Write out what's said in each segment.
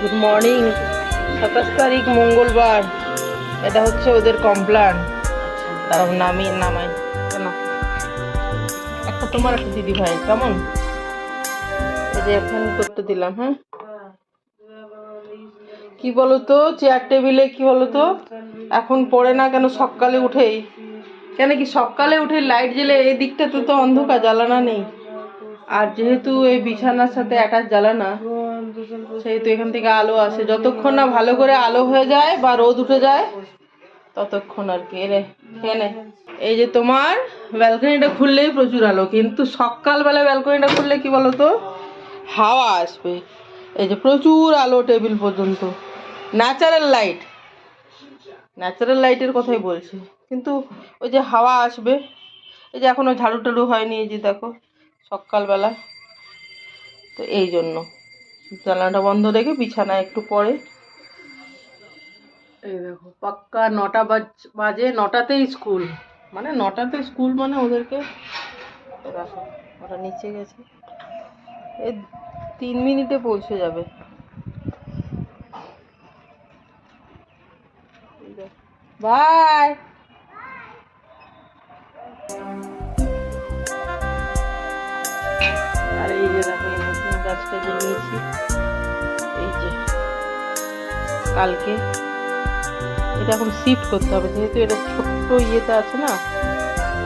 Good morning সাতাশ তারিখ মঙ্গলবার। এটা হচ্ছে ওদের কমপ্লান তারা নামি নামাই। কেন? একটা তোমার একটা দিদি ভাই, কেমন? এই যে এখন করতে দিলাম হ্যাঁ? কি বলো তো চেয়ার টেবিলে কি বলো তো এখন পড়ে না কেন সকালে উঠেই? কেন কি সকালে উঠে লাইট জ্বেলে এই দিকটাতে তো অন্ধকার, জ্বালানা নেই। আর যেহেতু এই বিছানার সাথে অ্যাটাচ জ্বালানা সেহেতু এখান থেকে আলো আসে। যতক্ষণ না ভালো করে আলো হয়ে যায় বা রোদ উঠে যায়, ততক্ষণ আর কি। রে খেয়ে এই যে তোমার ব্যালকনিটা খুললেই প্রচুর আলো, কিন্তু সকালবেলা ব্যালকনিটা খুললে কি বলো তো হাওয়া আসবে। এই যে প্রচুর আলো টেবিল পর্যন্ত। Natural light. ন্যাচারাল লাইটের কথাই বলছি। কিন্তু ওই যে হাওয়া আসবে, এই যে এখনও ঝাড়ু টাড়ু হয়নি, এই যে দেখো। সকালবেলা। তো এই জন্য। জানলাটা বন্ধ রেখে বিছানায় একটু পরে। এই দেখো পাক্কা নটা বাজ নটাতেই স্কুল। মানে নটাতে স্কুল মানে ওদেরকে দেখো ওরা নিচে গেছে। এই তিন মিনিটে পৌঁছে যাবে। বাই। যে নতুন গাছটা যে এই যে, কালকে। এটা এখন শিফট করতে হবে, যেহেতু এটা ছোট্ট ইয়েতে আছে না,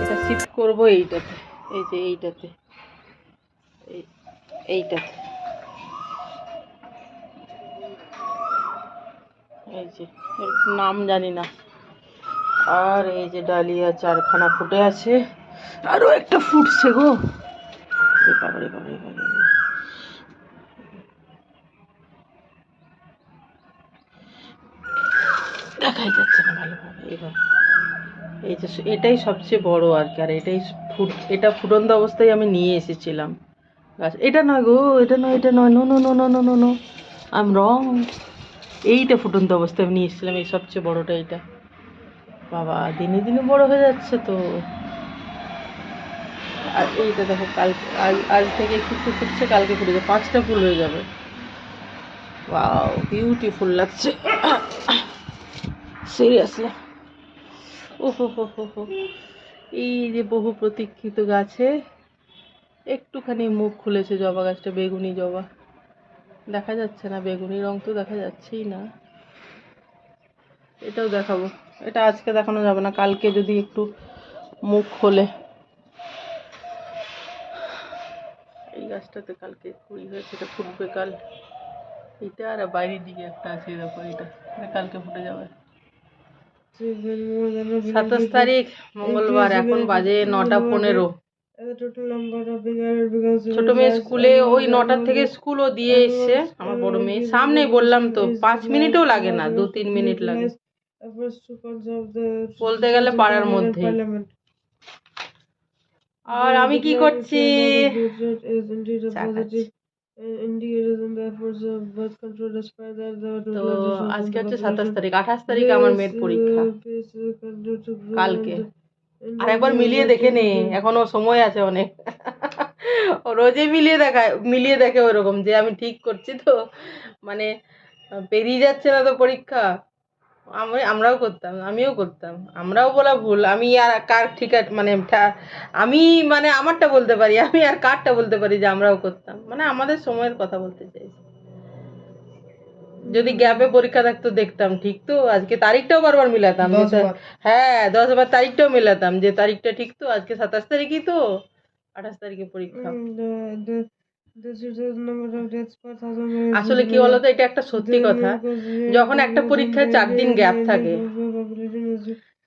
এটা শিফট করব এইটাতে, এই যে এইটাতে এইটাতে। এই যে নাম জানি না। আর এই যে ডালিয়া চারখানা ফুটে আছে আরও একটা ফুটছে গো। দেখাই যাচ্ছে না ভালোভাবে, এবার। এই যে এটাই সবচেয়ে বড় আর কি, আর এটাই এটা ফুটন্ত অবস্থায় আমি নিয়ে এসেছিলাম। গাছ এটা নয় গো, এটা নয় এটা নয়, no no no no no no no. আম রং এইটা ফুটন্ত অবস্থায় আমি নিয়ে এসেছিলাম, এই সবচেয়ে বড়টা এইটা। বাবা, দিনে দিনে বড় হয়ে যাচ্ছে তো। আর এইটা দেখো কালকে আজ থেকে একটু ফুটছে কালকে ফুটে যাবে পাঁচটা ফুল হয়ে যাবে। ওয়াও বিউটিফুল লাগছে। সিরিয়াসলি ও হো হো হো হো এই যে বহু প্রতীক্ষিত গাছে, একটুখানি মুখ খুলেছে জবা গাছটা, বেগুনি জবা। দেখা যাচ্ছে না, বেগুনি রং তো দেখা যাচ্ছেই না। এটাও দেখাবো। এটা আজকে দেখানো যাবে না, কালকে যদি একটু মুখ খোলে এই গাছটাতে কালকে কুড়ি হয়েছে, এটা ফুটবে কাল। এটা আর বাইরের দিকে একটা আছে দেখো এটা এটা কালকে ফুটে যাবে। সাতাশ তারিখ, মঙ্গলবার, এখন বাজে নটা পনেরো। ছোট মেয়ে স্কুলে, ওই নটার থেকে স্কুলও দিয়ে এসছে, আমার বড় মেয়ে। সামনেই বললাম তো, পাঁচ মিনিটও লাগে না দু তিন মিনিট লাগে। বলতে গেলে পাড়ার মধ্যে আর আমি কি করছি? আজকে হচ্ছে সাতাশ তারিখ আঠাশ তারিখ আমার মেয়ের পরীক্ষা। কালকে। আর একবার মিলিয়ে দেখে নে এখনও সময় আছে অনেক। ও রোজই মিলিয়ে দেখায় মিলিয়ে দেখে ওরকম যে আমি ঠিক করছি তো। মানে পেরিয়ে যাচ্ছে না তো পরীক্ষা। আমি আমরাও করতাম আমিও করতাম। আমরাও বলা ভুল আমি আর কার ঠিক মানে আমি মানে আমারটা বলতে পারি আমি আর কারটা বলতে পারি যে আমরাও করতাম। মানে আমাদের সময়ের কথা বলতে চাইছি। যদি গ্যাপে পরীক্ষা থাকতো দেখতাম ঠিক তো? আজকে তারিখটাও বারবার মিলাতাম হ্যাঁ দশ বার তারিখটাও মিলাতাম যে তারিখটা ঠিক তো? আজকে সাতাশ তারিখই তো? আঠাশ তারিখে পরীক্ষা। আসলে কি বলতো এটা একটা সত্যি কথা। যখন একটা পরীক্ষায় চার দিন গ্যাপ থাকে।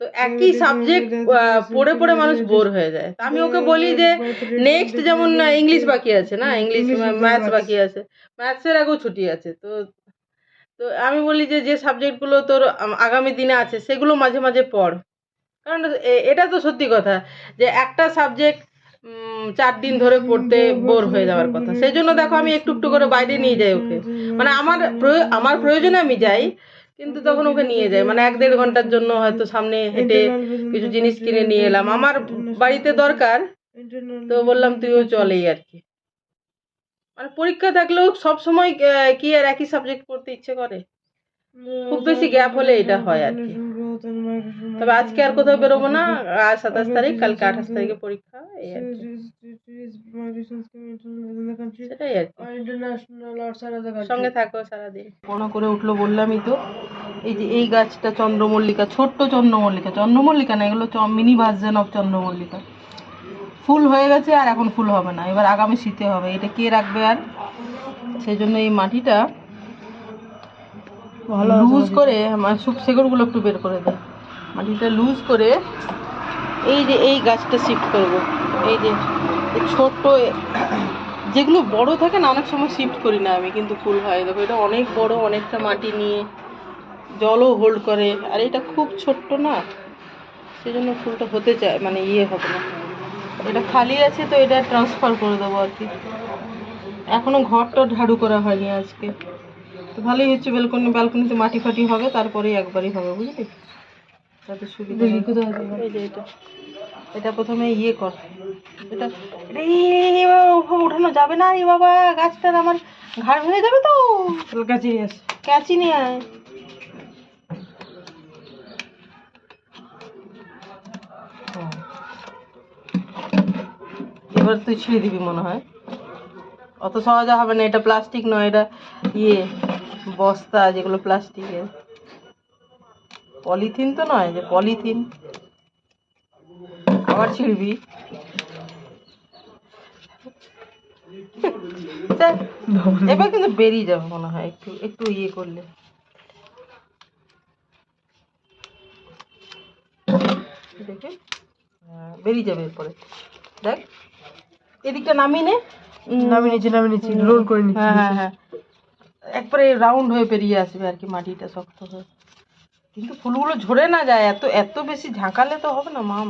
তো একই সাবজেক্ট পড়ে পড়ে মানুষ বোর হয়ে যায়। তা আমি ওকে বলি যে নেক্সট যেমন ইংলিশ বাকি আছে না? ইংলিশ ম্যাথস বাকি আছে। ম্যাথসের আগেও ছুটি আছে। তো তো আমি বলি যে যে সাবজেক্টগুলো তোর আগামী দিনে আছে সেগুলো মাঝে মাঝে পড়। কারণ এটা তো সত্যি কথা যে একটা সাবজেক্ট চার দিন ধরে পড়তে বোর হয়ে যাওয়ার কথা। সেই জন্য দেখো আমি একটু একটু করে বাইরে নিয়ে যাই ওকে। মানে আমার আমার প্রয়োজনে আমি যাই কিন্তু তখন ওকে নিয়ে যাই। মানে এক দেড় ঘণ্টার জন্য হয়তো সামনে হেঁটে কিছু জিনিস কিনে নিয়ে এলাম। আমার বাড়িতে দরকার তো বললাম তুইও চলেই আর কি। মানে পরীক্ষা থাকলেও সব সময় কি আর একই সাবজেক্ট পড়তে ইচ্ছে করে? খুব বেশি গ্যাপ হলে এটা হয় আর কি। তবে আজকে আর কোথাও বেরোবো না। আজ সাতাশ তারিখ, কালকে আঠাশ তারিখে পরীক্ষা। সেটাই আর সঙ্গে থাকো সারাদিন। বড় করে উঠল বললামই তো, এই যে এই গাছটা চন্দ্রমল্লিকা, ছোট্ট চন্দ্রমল্লিকা চন্দ্রমল্লিকা না, এগুলো মিনি ভার্জন অফ চন্দ্রমল্লিকা। ফুল হয়ে গেছে আর এখন ফুল হবে না, এবার আগামী শীতে হবে। এটা কে রাখবে আর? সেই জন্য এই মাটিটা ভালো লুজ করে আমার সুপ শেকড়গুলো একটু বের করে দেয় মাটিটা লুজ করে এই যে এই গাছটা শিফট করব। এই যে ছোট্ট যেগুলো বড় থাকে না অনেক সময় শিফট করি না আমি কিন্তু ফুল হয়। দেখো এটা অনেক বড় অনেকটা মাটি নিয়ে জলও হোল্ড করে। আর এটা খুব ছোট্ট না সেই জন্য ফুলটা হতে চায় মানে ইয়ে হবে না। এটা খালি আছে তো এটা ট্রান্সফার করে দেবো আর কি। এখনও ঘরটা ঝাড়ু করা হয়নি আজকে। তো ভালোই হচ্ছে ব্যালকনি ব্যালকনিতে মাটি ফাটি হবে তারপরেই একবারই হবে বুঝলি? তাতে সুবিধা হবে। এই যে এটা। এটা প্রথমে ইয়ে কর। এটা উঠানো যাবে না রে বাবা গাছটার আমার ঘাড় ভেঙে যাবে তো। ক্যাচি নিয়ে আসে ক্যাচি নিয়ে আয়। এবার তুই ছিঁড়ে দিবি মনে হয়। অত সহজে হবে না এটা প্লাস্টিক নয় এটা ইয়ে। বস্তা যেগুলো প্লাস্টিকের পলিথিন তো নয় যে পলিথিন। আবার ছিঁড়বি। এবার কিন্তু বেরিয়ে যাবে মনে হয় একটু একটু ইয়ে করলে। দেখে। হ্যাঁ, বেরিয়ে যাবে এরপরে। দেখ এদিকটা নামিয়ে নে। নামিয়ে নিচ্ছি নামিয়ে নিচ্ছি রোল করে নিচ্ছি হ্যাঁ হ্যাঁ হ্যাঁ। একবারে রাউন্ড হয়ে বেরিয়ে আসবে আর কি মাটিটা শক্ত হয়ে। কিন্তু ফুলগুলো ঝরে না যায় এত এত বেশি ঝাঁকালে তো হবে না মাম।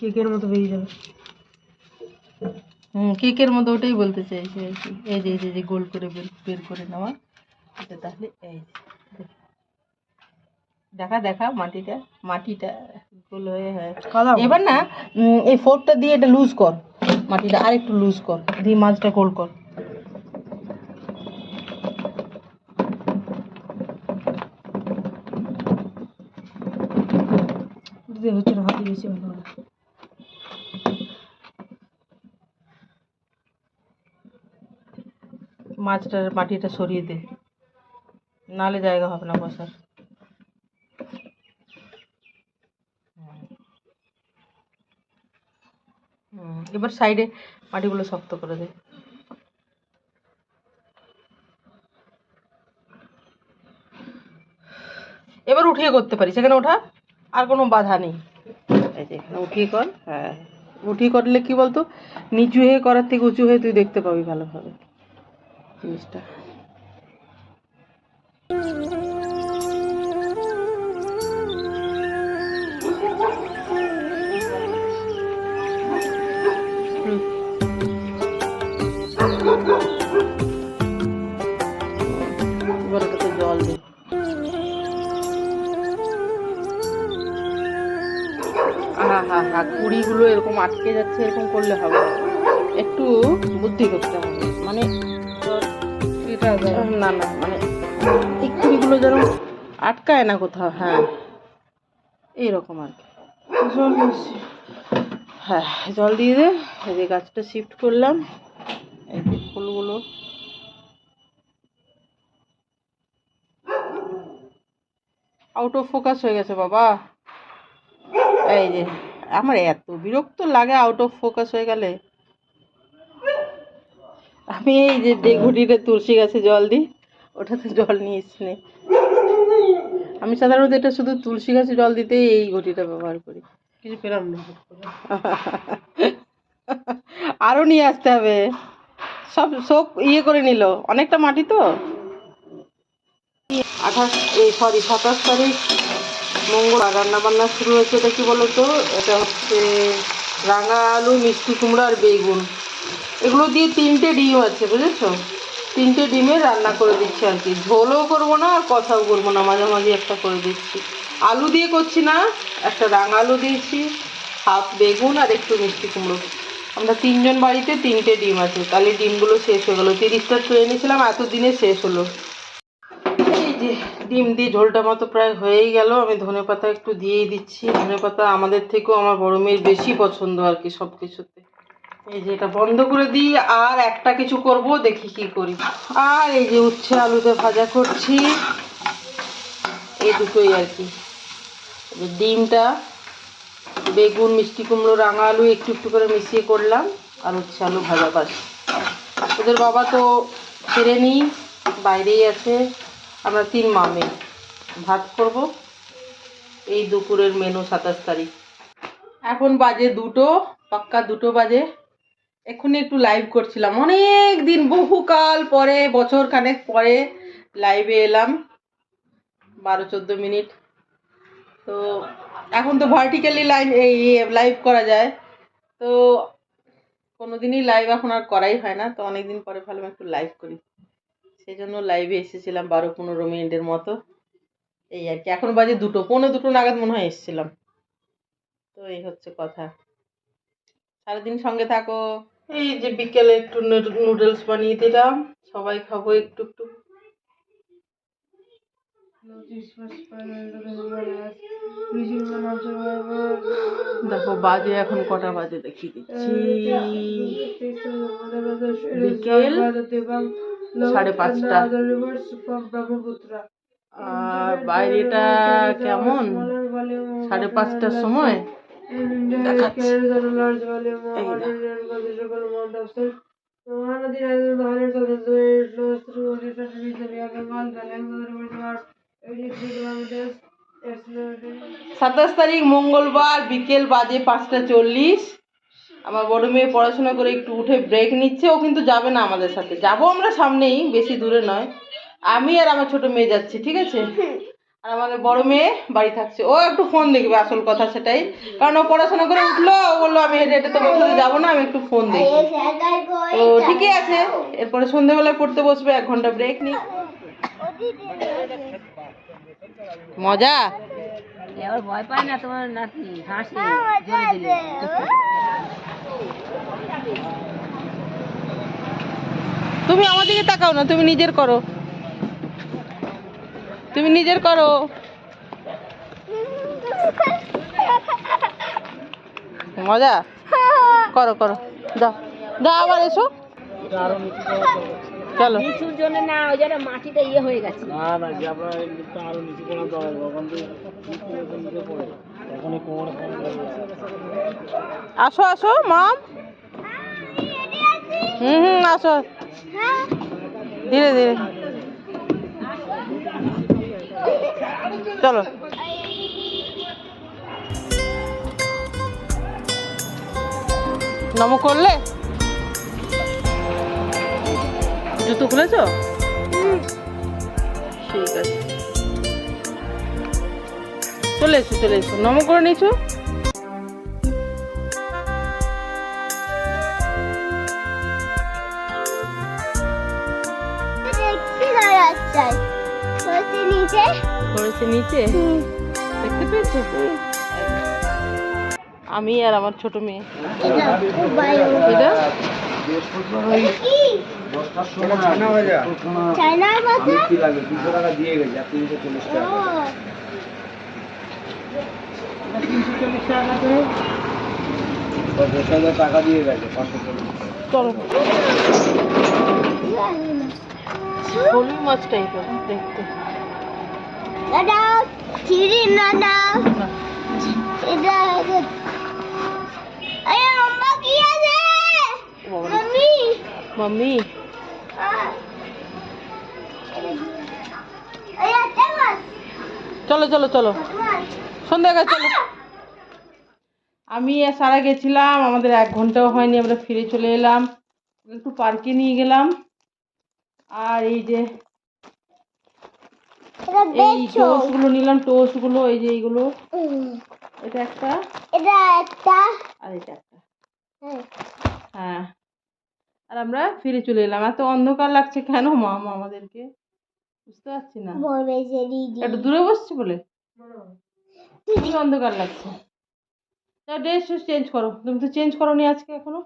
কেকের মতো বেরিয়ে যাবে। হুম কেকের মতো ওটাই বলতে চাইছি আর কি। এই যে এই যে- যে গোল করে বের বের করে নেওয়া। এটা তাহলে এই দেখা। দেখা মাটিটা মাটিটা গোল হয়ে হ্যাঁ। এবার না এই ফোর্কটা দিয়ে এটা লুজ কর। মাটিটা আর একটু লুজ কর, দিয়ে মাছটা গোল কর। হচ্ছে না, হাতে বেশি ভালো হবে মাছটার মাটিটা সরিয়ে দে, নালে জায়গা হবে না বসার হুম, এবার সাইডে মাটিগুলো শক্ত করে দে এবার উঠিয়ে করতে পারিস এখানে ওঠা আর কোনো বাধা নেই। যে উঠিয়ে কর হ্যাঁ উঠিয়ে করলে কি বলতো? নিচু হয়ে করার থেকে উঁচু হয়ে তুই দেখতে পাবি ভালোভাবে। জিনিসটা। হা হা হা কুড়িগুলো এরকম আটকে যাচ্ছে এরকম করলে হবে। একটু বুদ্ধি করতে হবে। মানে না না মানে এই কুড়িগুলো যেন আটকায় না কোথাও হ্যাঁ। এইরকম আর কি। জল হ্যাঁ জল দিয়ে দে এই যে গাছটা শিফট করলাম। এই যে ফুলগুলো। আউট অফ ফোকাস হয়ে গেছে বাবা। এই যে আমার এত বিরক্ত লাগে আউট অফ ফোকাস হয়ে গেলে। আমি এই যে যে ঘুটিতে তুলসী গাছে জল দিই ওটাতে জল নিয়ে এসছি আমি সাধারণত এটা শুধু তুলসী গাছে জল দিতেই এই ঘটিটা ব্যবহার করি। কিছু পেলাম না আরও নিয়ে আসতে হবে। সব সব ইয়ে করে নিল। অনেকটা মাটি তো? আঠাশ এই সরি সাতাশ তারিখ মঙ্গলবার রান্না বান্না শুরু হয়েছে, এটা কি বলতো? এটা হচ্ছে রাঙা আলু মিষ্টি কুমড়ো আর বেগুন। এগুলো দিয়ে তিনটে ডিম আছে, বুঝেছ? তিনটে ডিমে রান্না করে দিচ্ছি আর কি। ঝোলও করব না আর কথাও করব না মাঝামাঝি একটা করে দিচ্ছি। আলু দিয়ে করছি না, একটা রাঙা আলু দিয়েছি, হাফ বেগুন আর একটু মিষ্টি কুমড়ো। আমরা তিনজন বাড়িতে তিনটে ডিম আছে, তাহলে ডিমগুলো শেষ হয়ে গেলো। তিরিশটা ট্রে এনেছিলাম এত দিনে শেষ হলো। ডিম দিয়ে ঝোলটা মতো প্রায় হয়েই গেল। আমি ধনে পাতা একটু দিয়েই দিচ্ছি। ধনে পাতা আমাদের থেকেও আমার বড় মেয়ের বেশি পছন্দ আর কি সব কিছুতে এই যে এটা বন্ধ করে দিই আর একটা কিছু করব, দেখি কি করি। আর এই যে উচ্ছে আলুতে ভাজা করছি। এই দুটোই আর কি। ডিমটা, বেগুন, মিষ্টি কুমড়ো, রাঙা আলু একটু একটু করে মিশিয়ে করলাম আর হচ্ছে আলু ভাজা পাশ ওদের বাবা তো ফেরেনি বাইরেই আছে। আমরা তিন মামে ভাত করব। এই দুপুরের মেনু সাতাশ তারিখ। এখন বাজে দুটো, পাক্কা দুটো বাজে। এক্ষুনি একটু লাইভ করছিলাম। অনেক দিন বহুকাল পরে, বছর খানেক পরে লাইভে এলাম। বারো, চোদ্দ মিনিট। তো এখন তো ভার্টিক্যালি লাইন এই লাইভ করা যায়। তো কোনো দিনই লাইভ এখন আর করাই হয় না। তো অনেক দিন পরে ভাবলাম একটু লাইভ করি। সেই জন্য লাইভে এসেছিলাম বারো পনেরো মিনিটের মতো। এই আর কি, এখন বাজে দুটো পনেরো দুটো নাগাদ মনে হয় এসেছিলাম। তো এই হচ্ছে কথা। সারাদিন সঙ্গে থাকো। এই যে বিকেলে একটু নুডলস বানিয়ে দিলাম, সবাই খাব একটু একটু। দেখো, বাজে এখন কটা বাজে বিকেল সাড়ে পাঁচটা। আর বাইরেটা কেমন? সাড়ে পাঁচটার সময়? দেখাচ্ছি। দেখো। সাতাশ তারিখ মঙ্গলবার বিকেল বাজে পাঁচটা চল্লিশ। আমার বড় মেয়ে পড়াশোনা করে একটু উঠে ব্রেক নিচ্ছে ও কিন্তু যাবে না আমাদের সাথে। যাব আমরা সামনেই বেশি দূরে নয়। আমি আর আমার ছোট মেয়ে যাচ্ছি ঠিক আছে? আর আমাদের বড় মেয়ে বাড়ি থাকছে। ও একটু ফোন দেখবে আসল কথা সেটাই। কারণ ও পড়াশোনা করে উঠল ও বলল আমি হেঁটে হেঁটে তোমার সাথে যাব না আমি একটু ফোন দেখি। তো ঠিকই আছে। এরপরে সন্ধ্যেবেলায় পড়তে বসবে এক ঘণ্টা ব্রেক নি মজা? এবার ভয় পায় না তোমার নাতি হাসি জোরে দিলে তুমি আমার দিকে তাকাও না তুমি নিজের করো। তুমি নিজের করো। মজা? করো করো। দাও। দাও আবার এসো। চলো। নিচুর জন্য না ওই জন্য মাটিটা ইয়ে হয়ে গেছে। না না যে আপনার একটু আরও নিচু করে দেওয়া হবে ওখান থেকে নিচে পড়ে কোমরে আসো আসো মাম। হুম হুম আসো। ধীরে ধীরে। চলো। নম করলে? জুতো খুলেছো? ঠিক আছে। চলে এসো চলে এসো। নম করে নিয়েছো? করেছে নিচে? দেখতে পেয়েছ? আমি আর আমার ছোট মেয়ে। এটা? দশটার সময় ছানা যায় বিক্রি লাগে দুশো টাকা দিয়ে গেছে আর তিনশো চল্লিশ টাকা। দশ হাজার টাকা দিয়ে গেছে পাঁচশো চল্লিশ চলো। হলুদ মাছ টাইপের দেখতে। না, ও মাম্মি চলো চলো চলো। সন্ধ্যা গেছে চলো। আমি সারা গেছিলাম আমাদের এক ঘন্টাও হয়নি আমরা ফিরে চলে এলাম। একটু পার্কে নিয়ে গেলাম। আর এই যে এই টোস্টগুলো নিলাম টোস্টগুলো এই যে এইগুলো। এটা একটা? এটা একটা? আর এটা একটা। হ্যাঁ। আর আমরা ফিরে চলে এলাম। এত অন্ধকার লাগছে কেন মামা আমাদেরকে? বুঝতে পারছি না। একটু দূরে বসছি বলে? অন্ধকার লাগছে? তা ড্রেস চেঞ্জ করো। তুমি তো চেঞ্জ করো নি আজকে এখনও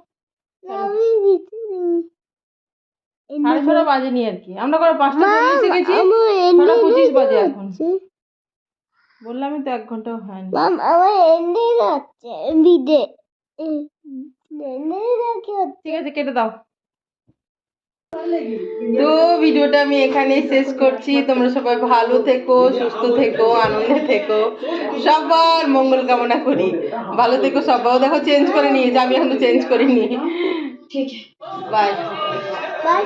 সাড়ে ছটা বাজেনি আর কি। আমরা করে পাঁচটা চল্লিশে গেছি ছটা পঁচিশ বাজে এখন। বললামই তো এক ঘন্টাও হয়নি। মাম আমার এন্ডি আছে বিদে ঠিক আছে কেটে দাও। তো ভিডিওটা আমি এখানেই শেষ করছি। তোমরা সবাই ভালো থেকো সুস্থ থেকো আনন্দে থেকো। সবার মঙ্গল কামনা করি। ভালো থেকো সবাই দেখো চেঞ্জ করে নিয়েছে। আমি এখনও চেঞ্জ করিনি। ঠিক বাই বাই